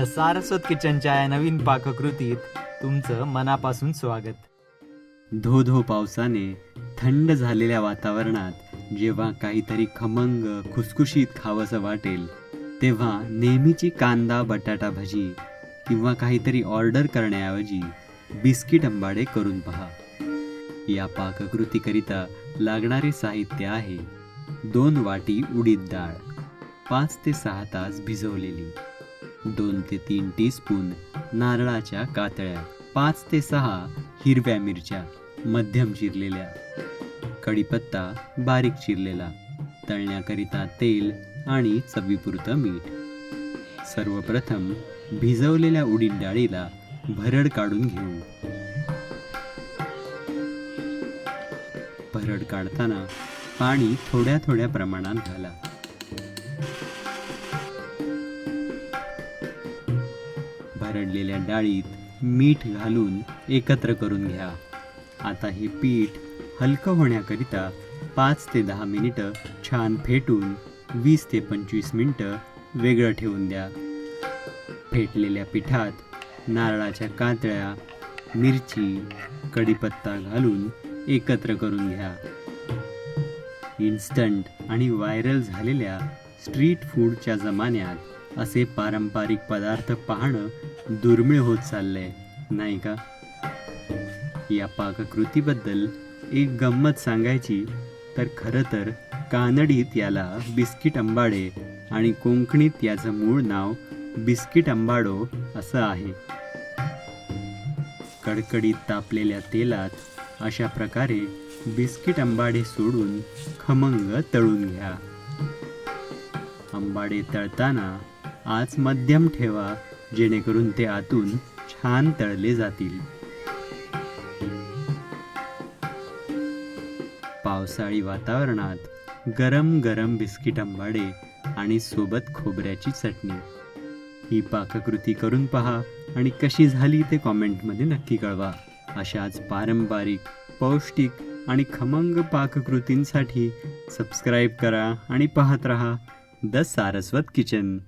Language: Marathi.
द सारस्वत किचनच्या या नवीन पाककृतीत तुमचं मनापासून स्वागत. धो धो पावसाने थंड झालेल्या वातावरणात जेव्हा काहीतरी खमंग खुसखुशीत खावंसं वाटेल तेव्हा नेहमीची कांदा बटाटा भजी किंवा काहीतरी ऑर्डर करण्याऐवजी बिस्किट आंबाडे करून पहा. या पाककृतीकरिता लागणारे साहित्य आहे दोन वाटी उडीद डाळ पाच ते सहा तास भिजवलेली. दोन ते तीन टीस्पून नारळाच्या कातळ्या पाच ते सहा हिरव्या मिरच्या मध्यम चिरलेल्या कढीपत्ता बारीक चिरलेला तळण्याकरिता तेल आणि चवीपुरतं मीठ. सर्वप्रथम भिजवलेल्या उडीद डाळीला भरड काढून घेऊ. भरड काढताना पाणी थोड्या थोड्या प्रमाणात घाला. भरडलेल्या डाळीत मीठ घालून एकत्र करून घ्या. आता हे पीठ हलकं होण्याकरिता पाच ते दहा मिनिटं छान फेटून वीस ते पंचवीस मिनिटं वेगळं ठेवून द्या. फेटलेल्या पिठात नारळाच्या कातळ्या मिरची कढीपत्ता घालून एकत्र करून घ्या. इन्स्टंट आणि व्हायरल झालेल्या स्ट्रीट फूडच्या जमान्यात असे पारंपरिक पदार्थ पाहणं दुर्मिळ होत चाललंय नाही का? या पाककृतीबद्दल एक गंमत सांगायची तर खरं तर कानडीत याला बिस्किट अंबाडे आणि कोंकणीत याचं मूळ नाव बिस्किट अंबाडो असं आहे. कडकडीत तापलेल्या तेलात अशा प्रकारे बिस्किट अंबाडे सोडून खमंग तळून घ्या. आंबाडे तळताना आज मध्यम ठेवा जेणेकरून ते आतून छान तळले जातील. पावसाळी वातावरणात गरम गरम बिस्किट आंबाडे आणि सोबत खोबऱ्याची चटणी. ही पाककृती करून पहा आणि कशी झाली ते कॉमेंटमध्ये नक्की कळवा. अशाच पारंपरिक पौष्टिक आणि खमंग पाककृतींसाठी सबस्क्राईब करा आणि पाहत रहा द सारस्वत किचन.